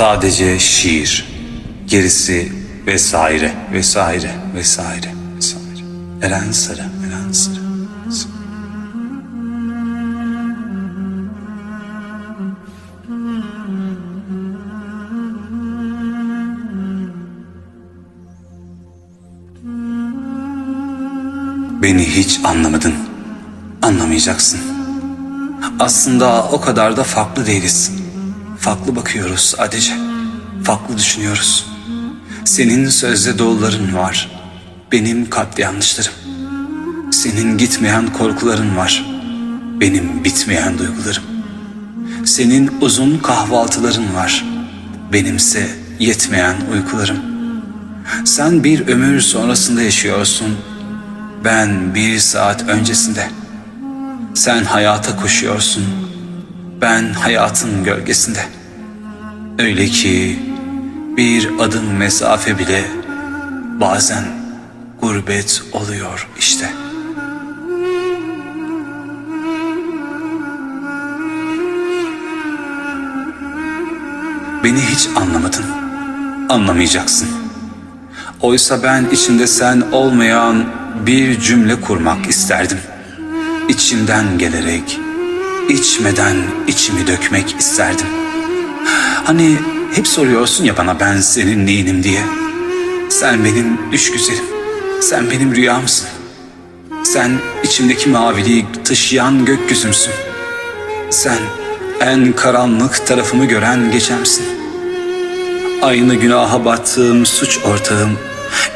Sadece şiir. Gerisi vesaire, vesaire, vesaire, vesaire. Eren Sarı, Eren Sarı. Beni hiç anlamadın. Anlamayacaksın. Aslında o kadar da farklı değiliz. Farklı bakıyoruz sadece. Farklı düşünüyoruz. Senin sözde doğruların var. Benim kalpte yanlışlarım. Senin gitmeyen korkuların var. Benim bitmeyen duygularım. Senin uzun kahvaltıların var. Benimse yetmeyen uykularım. Sen bir ömür sonrasında yaşıyorsun. Ben bir saat öncesinde. Sen hayata koşuyorsun. Ben hayatın gölgesinde. Öyle ki bir adım mesafe bile bazen gurbet oluyor işte. Beni hiç anlamadın. Anlamayacaksın. Oysa ben içinde sen olmayan bir cümle kurmak isterdim. İçimden gelerek, içmeden içimi dökmek isterdim. Hani hep soruyorsun ya bana ben senin neyinim diye. Sen benim düş güzelim. Sen benim rüyamsın. Sen içimdeki maviliği taşıyan gökyüzümsün. Sen en karanlık tarafımı gören gecemsin. Aynı günaha battığım suç ortağım,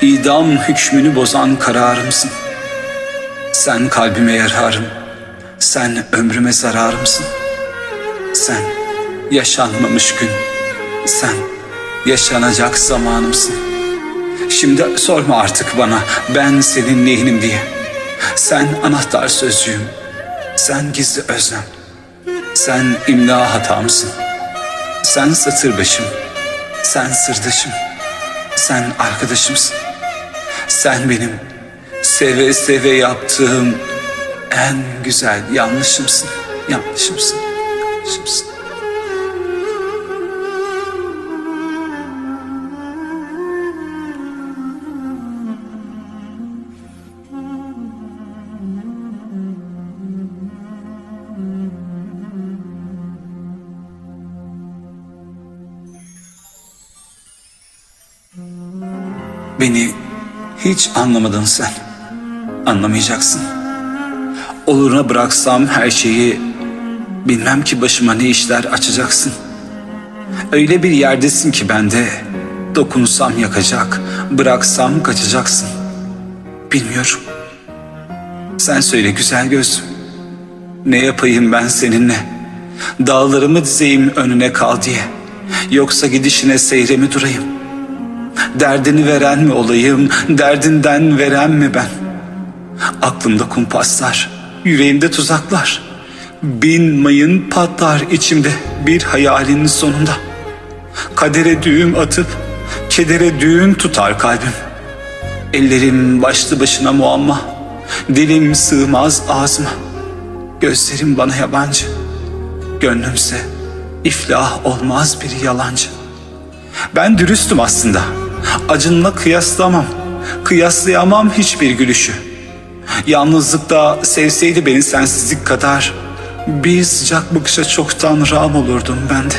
idam hükmünü bozan kararımsın. Sen kalbime yararım, sen ömrüme zararımsın. Sen yaşanmamış gün, sen yaşanacak zamanımsın. Şimdi sorma artık bana ben senin neyinim diye. Sen anahtar sözcüğüm, sen gizli özlem, sen imla hatamsın. Sen satır başım, sen sırdaşım, sen arkadaşımsın. Sen benim seve seve yaptığım en güzel yanlışımsın, yanlışımsın, yanlışımsın. Beni hiç anlamadın sen. Anlamayacaksın. Oluruna bıraksam her şeyi bilmem ki başıma ne işler açacaksın. Öyle bir yerdesin ki bende dokunsam yakacak, bıraksam kaçacaksın. Bilmiyorum. Sen söyle güzel gözlüm. Ne yapayım ben seninle? Dağlarımı dizeyim önüne kal diye. Yoksa gidişine seyre mi durayım? Derdini veren mi olayım, derdinden veren mi ben? Aklımda kumpaslar, yüreğimde tuzaklar. Bin mayın patlar içimde bir hayalin sonunda. Kadere düğüm atıp, kedere düğün tutar kalbim. Ellerim başlı başına muamma, dilim sığmaz ağzıma. Gözlerim bana yabancı, gönlümse iflah olmaz bir yalancı. Ben dürüstüm aslında. Acınla kıyaslamam. Kıyaslayamam hiçbir gülüşü. Yalnızlıkta sevseydi beni sensizlik kadar bir sıcak bakışa çoktan ram olurdum ben de.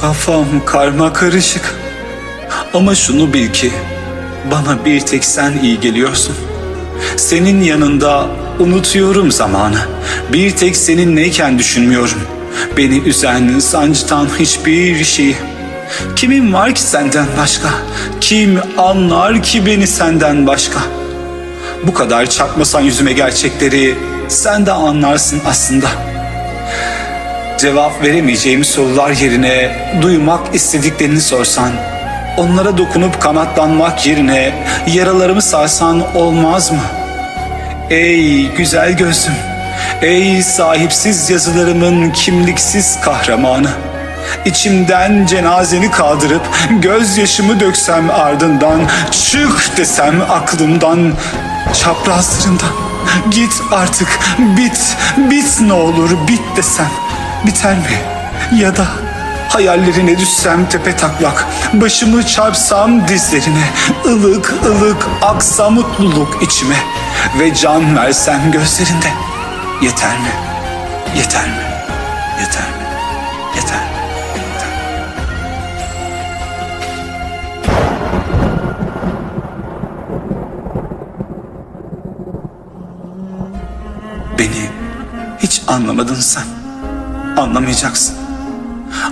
Kafam karma karışık. Ama şunu bil ki bana bir tek sen iyi geliyorsun. Senin yanında unutuyorum zamanı. Bir tek seninleyken düşünmüyorum. Beni üzen, sancıtan hiçbir şeyi. Kimin var ki senden başka? Kim anlar ki beni senden başka? Bu kadar çarpmasan yüzüme gerçekleri sen de anlarsın aslında. Cevap veremeyeceğim sorular yerine duymak istediklerini sorsan, onlara dokunup kanatlanmak yerine yaralarımı sarsan olmaz mı? Ey güzel gözüm, ey sahipsiz yazılarımın kimliksiz kahramanı. İçimden cenazeni kaldırıp gözyaşımı döksem ardından çık desem aklımdan çaprazlarından git artık bit bit ne olur bit desem biter mi ya da hayallerine düşsem tepe taklak başımı çarpsam dizlerine ılık ılık aksa mutluluk içime ve can versem gözlerinde yeter mi yeter mi yeter mi yeter mi yeter? Beni hiç anlamadın sen. Anlamayacaksın.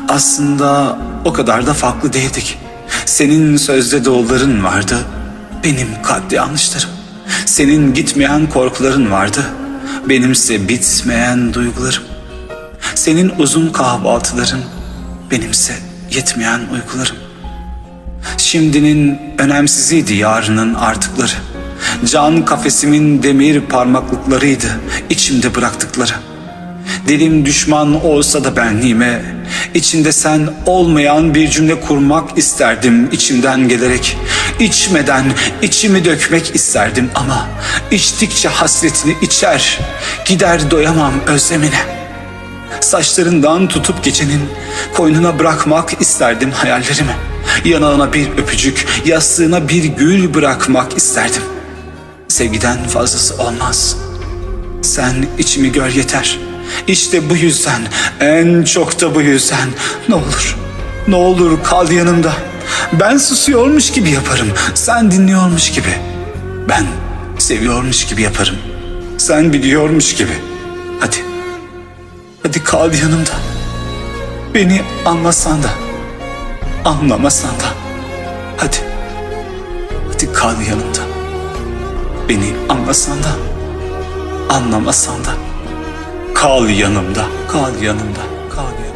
Aslında o kadar da farklı değildik. Senin sözde doğruların vardı. Benim kalpte yanlışlarım. Senin gitmeyen korkuların vardı. Benimse bitmeyen duygularım. Senin uzun kahvaltıların. Benimse yetmeyen uykularım. Şimdinin önemsiziydi yarının artıkları. Can kafesimin demir parmaklıklarıydı içimde bıraktıkları. Dilim düşman olsa da benliğime, içinde sen olmayan bir cümle kurmak isterdim içimden gelerek. İçmeden içimi dökmek isterdim ama içtikçe hasretini içer, gider doyamam özlemine. Saçlarından tutup gecenin koynuna bırakmak isterdim hayallerimi. Yanağına bir öpücük, yastığına bir gül bırakmak isterdim. Sevgiden fazlası olmaz. Sen içimi gör yeter. İşte bu yüzden, en çok da bu yüzden. Ne olur, ne olur kal yanımda. Ben susuyormuş gibi yaparım, sen dinliyormuş gibi. Ben seviyormuş gibi yaparım, sen biliyormuş gibi. Hadi, hadi kal yanımda. Beni anlasan da, anlamasan da. Hadi, hadi kal yanımda. Beni anlasan da, anlamasan da. Kal yanımda, kal yanımda, kal yanımda.